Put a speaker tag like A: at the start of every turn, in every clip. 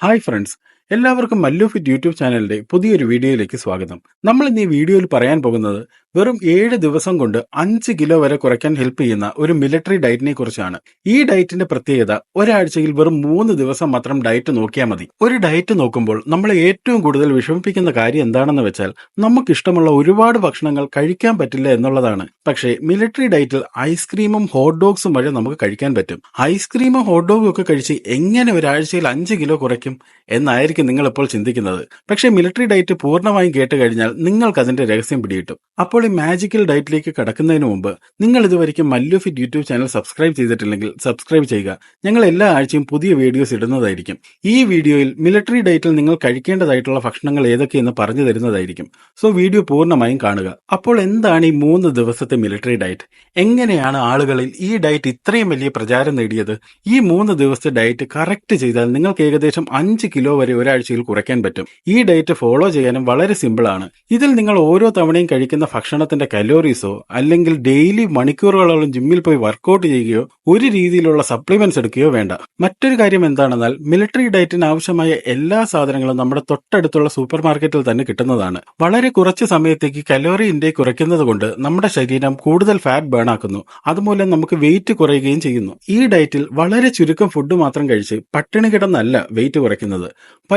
A: Hi friends എല്ലാവർക്കും Mallu fit YouTube ചാനലിന്റെ പുതിയൊരു വീഡിയോയിലേക്ക് സ്വാഗതം. നമ്മൾ ഇന്ന് ഈ വീഡിയോയിൽ പറയാൻ പോകുന്നത് വെറും ഏഴ് ദിവസം കൊണ്ട് അഞ്ച് കിലോ വരെ കുറയ്ക്കാൻ ഹെൽപ്പ് ചെയ്യുന്ന ഒരു മിലിറ്ററി ഡയറ്റിനെ കുറിച്ചാണ്. ഈ ഡയറ്റിന്റെ പ്രത്യേകത ഒരാഴ്ചയിൽ വെറും മൂന്ന് ദിവസം മാത്രം ഡയറ്റ് നോക്കിയാൽ മതി. ഒരു ഡയറ്റ് നോക്കുമ്പോൾ നമ്മളെ ഏറ്റവും കൂടുതൽ വിഷമിപ്പിക്കുന്ന കാര്യം എന്താണെന്ന് വെച്ചാൽ നമുക്ക് ഇഷ്ടമുള്ള ഒരുപാട് ഭക്ഷണങ്ങൾ കഴിക്കാൻ പറ്റില്ല എന്നുള്ളതാണ്. പക്ഷേ മിലിറ്ററി ഡയറ്റിൽ ഐസ്ക്രീമും ഹോട്ട് ഡോഗ്സും വഴി നമുക്ക് കഴിക്കാൻ പറ്റും. ഐസ്ക്രീമും ഹോട്ട് ഡോഗും ഒക്കെ കഴിച്ച് എങ്ങനെ ഒരാഴ്ചയിൽ അഞ്ച് കിലോ കുറയ്ക്കും? എന്നായിരിക്കും നിങ്ങൾ ഇപ്പോൾ ചിന്തിക്കുന്നത്. പക്ഷേ മിലിറ്ററി ഡയറ്റ് പൂർണമായും കേട്ട് കഴിഞ്ഞാൽ നിങ്ങൾക്ക് അതിന്റെ രഹസ്യം പിടികിട്ടും. അപ്പോൾ ഈ മാജിക്കൽ ഡയറ്റിലേക്ക് കടക്കുന്നതിന് മുമ്പ് നിങ്ങൾ ഇതുവരെയ്ക്കും മല്ലുഫിറ്റ് യൂട്യൂബ് ചാനൽ സബ്സ്ക്രൈബ് ചെയ്തിട്ടില്ലെങ്കിൽ സബ്സ്ക്രൈബ് ചെയ്യുക. ഞങ്ങൾ എല്ലാ ആഴ്ചയും പുതിയ വീഡിയോസ് ഇടുന്നതായിരിക്കും. ഈ വീഡിയോയിൽ മിലിറ്ററി ഡയറ്റിൽ നിങ്ങൾ കഴിക്കേണ്ടതായിട്ടുള്ള ഭക്ഷണങ്ങൾ ഏതൊക്കെയെന്ന് പറഞ്ഞു തരുന്നതായിരിക്കും. സോ വീഡിയോ പൂർണമായും കാണുക. അപ്പോൾ എന്താണ് ഈ മൂന്ന് ദിവസത്തെ മിലിറ്ററി ഡയറ്റ് എങ്ങനെയാണ് ആളുകളിൽ ഈ ഡയറ്റ് ഇത്രയും വലിയ പ്രചാരം നേടിയത്? ഈ മൂന്ന് ദിവസത്തെ ഡയറ്റ് കറക്റ്റ് ചെയ്താൽ നിങ്ങൾക്ക് ഏകദേശം അഞ്ച് കിലോ വരെ ഒരാഴ്ചയിൽ കുറയ്ക്കാൻ പറ്റും. ഈ ഡയറ്റ് ഫോളോ ചെയ്യാനും വളരെ സിമ്പിൾ ആണ്. ഇതിൽ നിങ്ങൾ ഓരോ തവണയും കഴിക്കുന്ന ഭക്ഷണത്തിന്റെ കലോറീസോ അല്ലെങ്കിൽ ഡെയിലി മണിക്കൂറുകളോളം ജിമ്മിൽ പോയി വർക്കൗട്ട് ചെയ്യുകയോ ഒരു രീതിയിലുള്ള സപ്ലിമെന്റ്സ് എടുക്കുകയോ വേണ്ട. മറ്റൊരു കാര്യം എന്താണെന്നാൽ മിലിറ്ററി ഡയറ്റിന് ആവശ്യമായ എല്ലാ സാധനങ്ങളും നമ്മുടെ തൊട്ടടുത്തുള്ള സൂപ്പർ മാർക്കറ്റിൽ തന്നെ കിട്ടുന്നതാണ്. വളരെ കുറച്ച് സമയത്തേക്ക് കലോറി ഇൻടേക്ക് കുറയ്ക്കുന്നത് കൊണ്ട് നമ്മുടെ ശരീരം കൂടുതൽ ഫാറ്റ് ബേൺ ആക്കുന്നു. അതുമൂലം നമുക്ക് വെയിറ്റ് കുറയുകയും ചെയ്യുന്നു. ഈ ഡയറ്റിൽ വളരെ ചുരുക്കം ഫുഡ് മാത്രം കഴിച്ച് പട്ടിണി കിടന്നല്ല വെയിറ്റ് കുറയ്ക്കുന്നത്.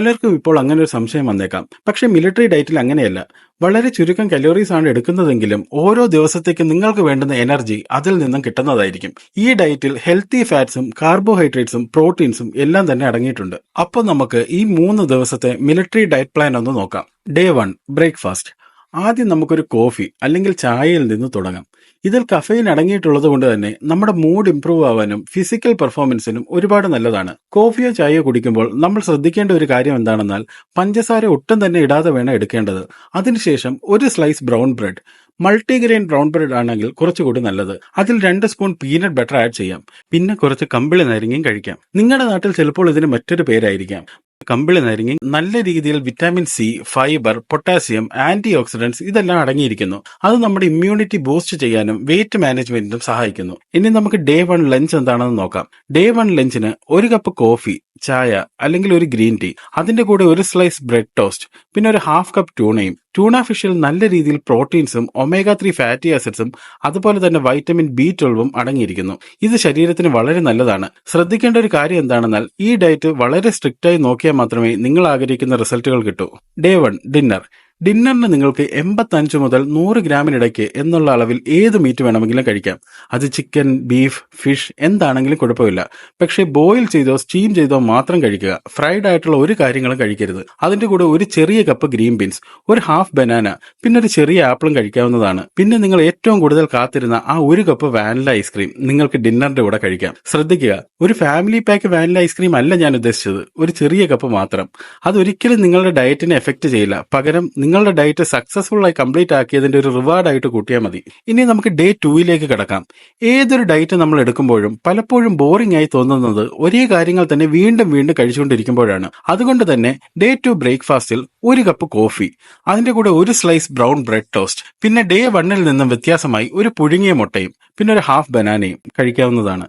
A: പലർക്കും ഇപ്പോൾ അങ്ങനെ ഒരു സംശയം വന്നേക്കാം. പക്ഷേ മിലിറ്ററി ഡയറ്റിൽ അങ്ങനെയല്ല. വളരെ ചുരുക്കം കലോറീസ് ആണ് എടുക്കുന്നതെങ്കിലും ഓരോ ദിവസത്തേക്കും നിങ്ങൾക്ക് വേണ്ടുന്ന എനർജി അതിൽ നിന്നും കിട്ടുന്നതായിരിക്കും. ഈ ഡയറ്റിൽ ഹെൽത്തി ഫാറ്റ്സും കാർബോഹൈഡ്രേറ്റ്സും പ്രോട്ടീൻസും എല്ലാം തന്നെ അടങ്ങിയിട്ടുണ്ട്. അപ്പോൾ നമുക്ക് ഈ മൂന്ന് ദിവസത്തെ മിലിറ്ററി ഡയറ്റ് പ്ലാൻ ഒന്ന് നോക്കാം. ഡേ വൺ ബ്രേക്ക്ഫാസ്റ്റ് ആദ്യം നമുക്കൊരു കോഫി അല്ലെങ്കിൽ ചായയിൽ നിന്ന് തുടങ്ങാം. ഇതിൽ കഫയിൽ അടങ്ങിയിട്ടുള്ളത് കൊണ്ട് തന്നെ നമ്മുടെ മൂഡ് ഇംപ്രൂവ് ആവാനും ഫിസിക്കൽ പെർഫോമൻസിനും ഒരുപാട് നല്ലതാണ്. കോഫിയോ ചായയോ കുടിക്കുമ്പോൾ നമ്മൾ ശ്രദ്ധിക്കേണ്ട ഒരു കാര്യം എന്താണെന്നാൽ പഞ്ചസാര ഒട്ടും തന്നെ ഇടാതെ വേണം എടുക്കേണ്ടത്. അതിനുശേഷം ഒരു slice brown bread multigrain brown bread ആണെങ്കിൽ കുറച്ചുകൂടി നല്ലത്. അതിൽ രണ്ട് സ്പൂൺ പീനട്ട് ബട്ടർ ആഡ് ചെയ്യാം. പിന്നെ കുറച്ച് കമ്പിളി നാരങ്ങയും കഴിക്കാം. നിങ്ങളുടെ നാട്ടിൽ ചിലപ്പോൾ ഇതിന് മറ്റൊരു പേരായിരിക്കാം. കമ്പിളി നാരങ്ങ നല്ല രീതിയിൽ vitamin C fibre potassium antioxidants ഇതെല്ലാം അടങ്ങിയിരിക്കുന്നു. അത് നമ്മുടെ ഇമ്മ്യൂണിറ്റി ബൂസ്റ്റ് ചെയ്യാനും വെയിറ്റ് മാനേജ്മെന്റിനും സഹായിക്കുന്നു. ഇനി നമുക്ക് ഡേ വൺ ലഞ്ച് എന്താണെന്ന് നോക്കാം. ഡേ വൺ ലഞ്ചിന് ഒരു കപ്പ് കോഫി ചായ അല്ലെങ്കിൽ ഒരു ഗ്രീൻ ടീ അതിന്റെ കൂടെ ഒരു സ്ലൈസ് ബ്രെഡ് ടോസ്റ്റ് പിന്നെ ഒരു ഹാഫ് കപ്പ് ട്യൂണയും ട്യൂണ ഫിഷിൽ നല്ല രീതിയിൽ പ്രോട്ടീൻസും ഒമേഗ ത്രീ ഫാറ്റി ആസിഡ്സും അതുപോലെ തന്നെ വൈറ്റമിൻ ബി ട്വൽവും അടങ്ങിയിരിക്കുന്നു. ഇത് ശരീരത്തിന് വളരെ നല്ലതാണ്. ശ്രദ്ധിക്കേണ്ട ഒരു കാര്യം എന്താണെന്നാൽ ഈ ഡയറ്റ് വളരെ സ്ട്രിക്റ്റായി നോക്കിയാൽ മാത്രമേ നിങ്ങൾ ആഗ്രഹിക്കുന്ന റിസൾട്ടുകൾ കിട്ടൂ. ഡേ വൺ ഡിന്നർ ഡിന്നറിന് നിങ്ങൾക്ക് എൺപത്തഞ്ച് മുതൽ നൂറ് ഗ്രാമിനിടയ്ക്ക് എന്നുള്ള അളവിൽ ഏത് മീറ്റ് വേണമെങ്കിലും കഴിക്കാം. അത് ചിക്കൻ ബീഫ് ഫിഷ് എന്താണെങ്കിലും കുഴപ്പമില്ല. പക്ഷേ ബോയിൽ ചെയ്തോ സ്റ്റീം ചെയ്തോ മാത്രം കഴിക്കുക. ഫ്രൈഡ് ആയിട്ടുള്ള ഒരു കാര്യങ്ങളും കഴിക്കരുത്. അതിന്റെ കൂടെ ഒരു ചെറിയ കപ്പ് ഗ്രീൻ ബീൻസ് ഒരു ഹാഫ് ബനാന പിന്നെ ഒരു ചെറിയ ആപ്പിളും കഴിക്കാവുന്നതാണ്. പിന്നെ നിങ്ങൾ ഏറ്റവും കൂടുതൽ കാത്തിരുന്ന ആ ഒരു കപ്പ് വാനില ഐസ്ക്രീം നിങ്ങൾക്ക് ഡിന്നറിന്റെ കൂടെ കഴിക്കാം. ശ്രദ്ധിക്കുക ഒരു ഫാമിലി പാക്ക് വാനില ഐസ്ക്രീം അല്ല ഞാൻ ഉദ്ദേശിച്ചത്. ഒരു ചെറിയ കപ്പ് മാത്രം. അതൊരിക്കലും നിങ്ങളുടെ ഡയറ്റിനെ എഫക്ട് ചെയ്യില്ല. പകരം നിങ്ങളുടെ ഡയറ്റ് സക്സസ്ഫുൾ ആയി കംപ്ലീറ്റ് ആക്കിയതിന്റെ ഒരു റിവാർഡ് ആയിട്ട് കൂട്ടിയാൽ മതി. ഇനി നമുക്ക് ഡേ ടൂയിലേക്ക് കിടക്കാം. ഏതൊരു ഡയറ്റ് നമ്മൾ എടുക്കുമ്പോഴും പലപ്പോഴും ബോറിംഗ് ആയി തോന്നുന്നത് ഒരേ കാര്യങ്ങൾ തന്നെ വീണ്ടും വീണ്ടും കഴിച്ചുകൊണ്ടിരിക്കുമ്പോഴാണ്. അതുകൊണ്ട് തന്നെ ഡേ ടു ബ്രേക്ക്ഫാസ്റ്റിൽ ഒരു കപ്പ് കോഫി അതിന്റെ കൂടെ ഒരു സ്ലൈസ് ബ്രൗൺ ബ്രെഡ് ടോസ്റ്റ് പിന്നെ ഡേ വണ്ണിൽ നിന്നും വ്യത്യാസമായി ഒരു പുഴുങ്ങിയ മുട്ടയും പിന്നെ ഒരു ഹാഫ് ബനാനയും കഴിക്കാവുന്നതാണ്.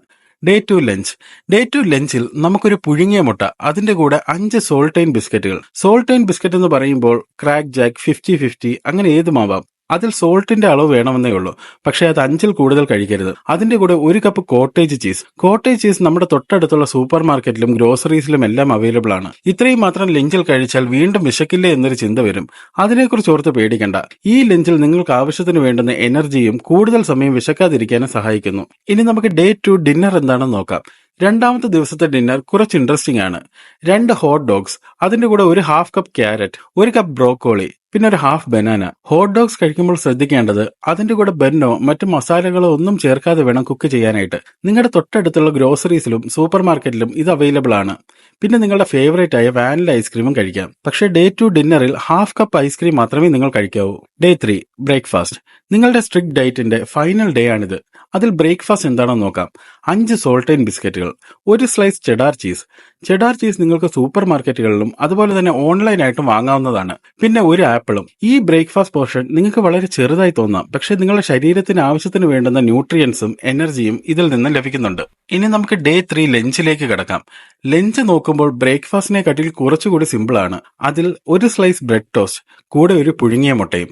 A: Day two lunch day two ലഞ്ചിൽ നമുക്കൊരു പുഴുങ്ങിയ മുട്ട അതിന്റെ കൂടെ അഞ്ച് സോൾട്ടൈൻ ബിസ്ക്കറ്റുകൾ സോൾട്ടൈൻ ബിസ്ക്കറ്റ് എന്ന് പറയുമ്പോൾ ക്രാക്ക് ജാക്ക് ഫിഫ്റ്റി ഫിഫ്റ്റി അങ്ങനെ ഏതുമാവാം? അതിൽ സോൾട്ടിന്റെ അളവ് വേണമെന്നേ ഉള്ളൂ. പക്ഷേ അത് അഞ്ചിൽ കൂടുതൽ കഴിക്കരുത്. അതിന്റെ കൂടെ ഒരു cup cottage cheese cottage cheese നമ്മുടെ തൊട്ടടുത്തുള്ള സൂപ്പർ മാർക്കറ്റിലും ഗ്രോസറീസിലും എല്ലാം അവൈലബിൾ ആണ്. ഇത്രയും മാത്രം ലഞ്ചിൽ കഴിച്ചാൽ വീണ്ടും വിശക്കില്ലേ എന്നൊരു ചിന്ത വരും. അതിനെക്കുറിച്ച് ഓർത്ത് പേടിക്കണ്ട. ഈ ലഞ്ചിൽ നിങ്ങൾക്ക് ആവശ്യത്തിന് വേണ്ടുന്ന എനർജിയും കൂടുതൽ സമയം വിശക്കാതിരിക്കാനും സഹായിക്കുന്നു. ഇനി നമുക്ക് ഡേ ടു ഡിന്നർ എന്താണെന്ന് നോക്കാം. രണ്ടാമത്തെ ദിവസത്തെ ഡിന്നർ കുറച്ച് ഇൻട്രസ്റ്റിംഗ് ആണ്. രണ്ട് ഹോട്ട് ഡോഗ്സ് അതിന്റെ കൂടെ ഒരു ഹാഫ് കപ്പ് ക്യാരറ്റ് ഒരു കപ്പ് ബ്രോക്കോളി പിന്നെ ഒരു ഹാഫ് ബനാന ഹോട്ട് ഡോഗ്സ് കഴിക്കുമ്പോൾ ശ്രദ്ധിക്കേണ്ടത് അതിന്റെ കൂടെ ബെന്നോ മറ്റു മസാലകളോ ഒന്നും ചേർക്കാതെ വേണം കുക്ക് ചെയ്യാനായിട്ട്. നിങ്ങളുടെ തൊട്ടടുത്തുള്ള ഗ്രോസറീസിലും സൂപ്പർ മാർക്കറ്റിലും ഇത് അവൈലബിൾ ആണ്. പിന്നെ നിങ്ങളുടെ ഫേവറേറ്റ് ആയ വാനില ഐസ്ക്രീമും കഴിക്കാം. പക്ഷേ ഡേ ടു ഡിന്നറിൽ ഹാഫ് കപ്പ് ഐസ്ക്രീം മാത്രമേ നിങ്ങൾ കഴിക്കാവൂ. ഡേ ത്രീ ബ്രേക്ക്ഫാസ്റ്റ് നിങ്ങളുടെ സ്ട്രിക്ട് ഡയറ്റിന്റെ ഫൈനൽ ഡേ ആണിത്. അതിൽ ബ്രേക്ക്ഫാസ്റ്റ് എന്താണെന്ന് നോക്കാം. അഞ്ച് സോൾട്ടൈൻ ബിസ്ക്കറ്റുകൾ ഒരു slice cheddar cheese cheddar cheese നിങ്ങൾക്ക് സൂപ്പർ മാർക്കറ്റുകളിലും അതുപോലെ തന്നെ ഓൺലൈനായിട്ടും വാങ്ങാവുന്നതാണ്. പിന്നെ ഒരു ആപ്പിളും. ഈ ബ്രേക്ക്ഫാസ്റ്റ് പോർഷൻ നിങ്ങൾക്ക് വളരെ ചെറുതായി തോന്നാം. പക്ഷേ നിങ്ങളുടെ ശരീരത്തിന് ആവശ്യത്തിന് വേണ്ടുന്ന ന്യൂട്രിയൻസും എനർജിയും ഇതിൽ നിന്ന് ലഭിക്കുന്നുണ്ട്. ഇനി നമുക്ക് ഡേ ത്രീ ലഞ്ചിലേക്ക് കിടക്കാം. ലഞ്ച് നോക്കുമ്പോൾ ബ്രേക്ക്ഫാസ്റ്റിനെക്കാട്ടിൽ കുറച്ചുകൂടി സിമ്പിൾ ആണ്. അതിൽ ഒരു സ്ലൈസ് ബ്രെഡ് ടോസ്റ്റ് കൂടെ ഒരു പുഴുങ്ങിയ മുട്ടയും.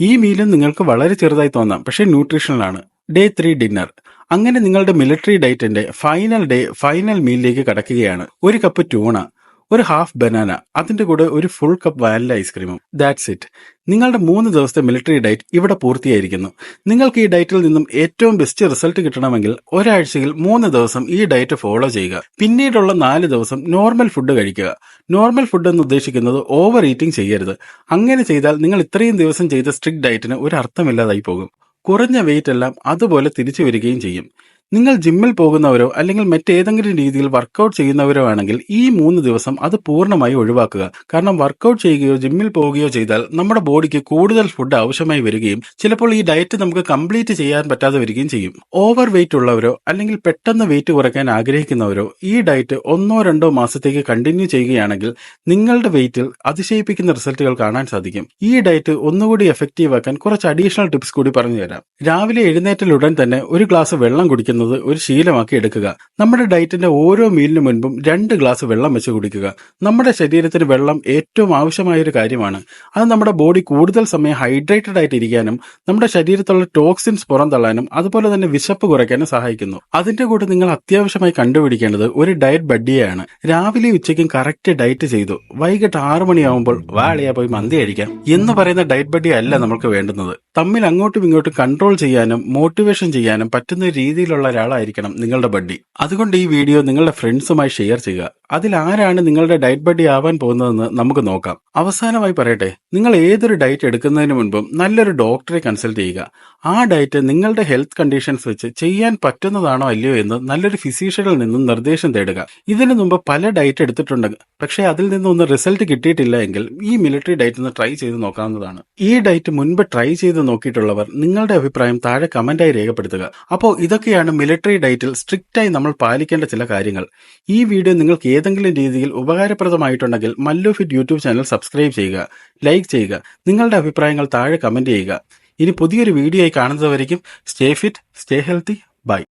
A: ഈ മീലും നിങ്ങൾക്ക് വളരെ ചെറുതായി തോന്നാം. പക്ഷേ ന്യൂട്രീഷണലാണ് ഡേ ത്രീ ഡിന്നർ. അങ്ങനെ നിങ്ങളുടെ മിലിറ്ററി ഡയറ്റിന്റെ ഫൈനൽ ഡേ ഫൈനൽ മീലിലേക്ക് കടക്കുകയാണ്. ഒരു കപ്പ് ട്യൂണ ഒരു ഹാഫ് ബനാന അതിന്റെ കൂടെ ഒരു ഫുൾ കപ്പ് വാനില ഐസ്ക്രീമും ദാറ്റ്സ് ഇറ്റ് നിങ്ങളുടെ മൂന്ന് ദിവസത്തെ മിലിറ്ററി ഡയറ്റ് ഇവിടെ പൂർത്തിയായിരിക്കുന്നു. നിങ്ങൾക്ക് ഈ ഡയറ്റിൽ നിന്നും ഏറ്റവും ബെസ്റ്റ് റിസൾട്ട് കിട്ടണമെങ്കിൽ ഒരാഴ്ചയിൽ മൂന്ന് ദിവസം ഈ ഡയറ്റ് ഫോളോ ചെയ്യുക. പിന്നീടുള്ള നാല് ദിവസം നോർമൽ ഫുഡ് കഴിക്കുക. നോർമൽ ഫുഡ് എന്ന് ഉദ്ദേശിക്കുന്നത് ഓവർ ഈറ്റിംഗ് ചെയ്യരുത്. അങ്ങനെ ചെയ്താൽ നിങ്ങൾ ഇത്രയും ദിവസം ചെയ്ത സ്ട്രിക്ട് ഡയറ്റിന് ഒരു അർത്ഥമില്ലാതായി പോകും. കുറഞ്ഞ വെയിറ്റ് എല്ലാം അതുപോലെ തിരിച്ചു വരികയും ചെയ്യും. നിങ്ങൾ ജിമ്മിൽ പോകുന്നവരോ അല്ലെങ്കിൽ മറ്റേതെങ്കിലും രീതിയിൽ വർക്കൗട്ട് ചെയ്യുന്നവരോ ആണെങ്കിൽ ഈ മൂന്ന് ദിവസം അത് പൂർണമായി ഒഴിവാക്കുക. കാരണം വർക്കൗട്ട് ചെയ്യുകയോ ജിമ്മിൽ പോവുകയോ ചെയ്താൽ നമ്മുടെ ബോഡിക്ക് കൂടുതൽ ഫുഡ് ആവശ്യമായി വരികയും ചിലപ്പോൾ ഈ ഡയറ്റ് നമുക്ക് കംപ്ലീറ്റ് ചെയ്യാൻ പറ്റാതെ വരികയും ചെയ്യും. ഓവർ വെയിറ്റ് ഉള്ളവരോ അല്ലെങ്കിൽ പെട്ടെന്ന് വെയിറ്റ് കുറയ്ക്കാൻ ആഗ്രഹിക്കുന്നവരോ ഈ ഡയറ്റ് ഒന്നോ രണ്ടോ മാസത്തേക്ക് കണ്ടിന്യൂ ചെയ്യുകയാണെങ്കിൽ നിങ്ങളുടെ വെയിറ്റിൽ അതിശയിപ്പിക്കുന്ന റിസൾട്ടുകൾ കാണാൻ സാധിക്കും. ഈ ഡയറ്റ് ഒന്നുകൂടി എഫക്റ്റീവ് ആക്കാൻ കുറച്ച് അഡീഷണൽ ടിപ്സ് കൂടി പറഞ്ഞു തരാം രാവിലെ എഴുന്നേറ്റലുടൻ തന്നെ ഒരു ഗ്ലാസ് വെള്ളം കുടിക്കുന്നത് ഒരു ശീലമാക്കി എടുക്കുക. നമ്മുടെ ഡയറ്റിന്റെ ഓരോ മീലിനു മുൻപും രണ്ട് ഗ്ലാസ് വെള്ളം വെച്ച് കുടിക്കുക. നമ്മുടെ ശരീരത്തിന് വെള്ളം ഏറ്റവും ആവശ്യമായ ഒരു കാര്യമാണ്. അത് നമ്മുടെ ബോഡി കൂടുതൽ സമയം ഹൈഡ്രേറ്റഡ് ആയിട്ട് ഇരിക്കാനും നമ്മുടെ ശരീരത്തുള്ള ടോക്സിൻസ് പുറന്തള്ളാനും അതുപോലെ തന്നെ വിശപ്പ് കുറയ്ക്കാനും സഹായിക്കുന്നു. അതിന്റെ കൂടെ നിങ്ങൾ അത്യാവശ്യമായി കണ്ടുപിടിക്കേണ്ടത് ഒരു ഡയറ്റ് ബഡ്ഡിയാണ് രാവിലെ ഉച്ചയ്ക്കും കറക്റ്റ് ഡയറ്റ് ചെയ്തു. വൈകിട്ട് ആറു മണിയാവുമ്പോൾ വാളിയാ പോയി മന്തി കഴിക്കാം എന്ന് പറയുന്ന ഡയറ്റ് ബഡ്ഡി അല്ല നമുക്ക് വേണ്ടുന്നത്. തമ്മിൽ അങ്ങോട്ടും ഇങ്ങോട്ടും കൺട്രോൾ ചെയ്യാനും മോട്ടിവേഷൻ ചെയ്യാനും പറ്റുന്ന രീതിയിലുള്ള ഒരാളായിരിക്കണം നിങ്ങളുടെ ബഡ്ഡി. അതുകൊണ്ട് ഈ വീഡിയോ നിങ്ങളുടെ ഫ്രണ്ട്സുമായി ഷെയർ ചെയ്യുക. അതിൽ ആരാണ് നിങ്ങളുടെ ഡയറ്റ് ബഡി ആവാൻ പോകുന്നതെന്ന് നമുക്ക് നോക്കാം. അവസാനമായി പറയട്ടെ നിങ്ങൾ ഏതൊരു ഡയറ്റ് എടുക്കുന്നതിന് മുൻപും നല്ലൊരു ഡോക്ടറെ കൺസൾട്ട് ചെയ്യുക. ആ ഡയറ്റ് നിങ്ങളുടെ ഹെൽത്ത് കണ്ടീഷൻസ് വെച്ച് ചെയ്യാൻ പറ്റുന്നതാണോ അല്ലയോ എന്ന് നല്ലൊരു ഫിസീഷ്യനിൽ നിന്നും നിർദ്ദേശം തേടുക. ഇതിനു മുമ്പ് പല ഡയറ്റ് എടുത്തിട്ടുണ്ട് പക്ഷേ അതിൽ നിന്നൊന്നും റിസൾട്ട് കിട്ടിയിട്ടില്ല എങ്കിൽ ഈ മിലിറ്ററി ഡയറ്റ് ഒന്ന് ട്രൈ ചെയ്ത് നോക്കാവുന്നതാണ്. ഈ ഡയറ്റ് മുൻപ് ട്രൈ ചെയ്ത് നോക്കിയിട്ടുള്ളവർ നിങ്ങളുടെ അഭിപ്രായം താഴെ കമന്റായി രേഖപ്പെടുത്തുക. അപ്പോൾ ഇതൊക്കെയാണ് മിലിറ്ററി ഡയറ്റിൽ സ്ട്രിക്റ്റായി നമ്മൾ പാലിക്കേണ്ട ചില കാര്യങ്ങൾ. ഈ വീഡിയോ നിങ്ങൾക്ക് ഏതെങ്കിലും രീതിയിൽ ഉപകാരപ്രദമായിട്ടുണ്ടെങ്കിൽ Mallu fit YouTube channel subscribe ചെയ്യുക ലൈക്ക് ചെയ്യുക നിങ്ങളുടെ അഭിപ്രായങ്ങൾ താഴെ കമന്റ് ചെയ്യുക. ഇനി പുതിയൊരു വീഡിയോ ആയി കാണുന്നതുവരേക്കും stay fit stay healthy bye.